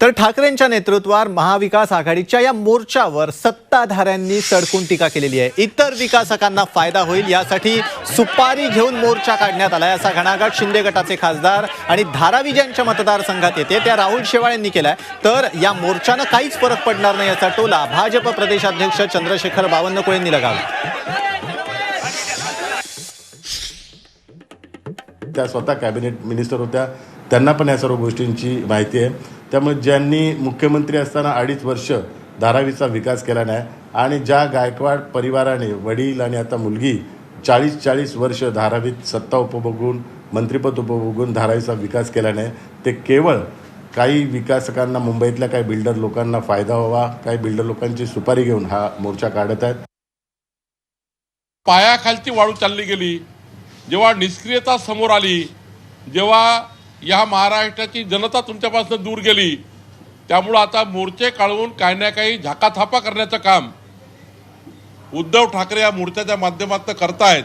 तर ठाकरेंच्या नेतृत्वावर महाविकास आघाडीच्या या मोर्चावर सत्ताधाऱ्यांनी सडकून टीका केलेली आहे. इतर विकासकांना फायदा होईल यासाठी सुपारी घेऊन मोर्चा काढण्यात आलाय असा घणाघाट शिंदे गटाचे खासदार आणि धारावी ज्यांच्या मतदारसंघात येते त्या राहुल शेवाळ यांनी केलाय. तर या मोर्चानं काहीच फरक पडणार नाही याचा टोला भाजप प्रदेशाध्यक्ष चंद्रशेखर बावन्नकुळे यांनी लगावला. त्या स्वतः कॅबिनेट मिनिस्टर होत्या. त्यांना पण या सर्व गोष्टींची माहिती आहे. त्यामुळे ज्यांनी मुख्यमंत्री असताना अडीच वर्ष धारावीचा विकास केला नाही आणि ज्या गायकवाड परिवाराने वडील आणि आता मुलगी चाळीस चाळीस वर्ष धारावीत सत्ता उपभोगून मंत्रिपद उपभोगून धारावीचा विकास केला नाही ते केवळ काही विकासकांना मुंबईतल्या काही बिल्डर लोकांना फायदा व्हावा काही बिल्डर लोकांची सुपारी घेऊन हा मोर्चा काढत आहेत. पायाखालची वाळू चालली गेली. जेव्हा निष्क्रियता समोर आली जेव्हा या महाराष्ट्राची जनता तुमच्यापासून दूर गेली. त्यामुळं आता मोर्चे काढवून काही ना काही झाकाथापा करण्याचं काम उद्धव ठाकरे या मोर्चाच्या माध्यमातून करतायत.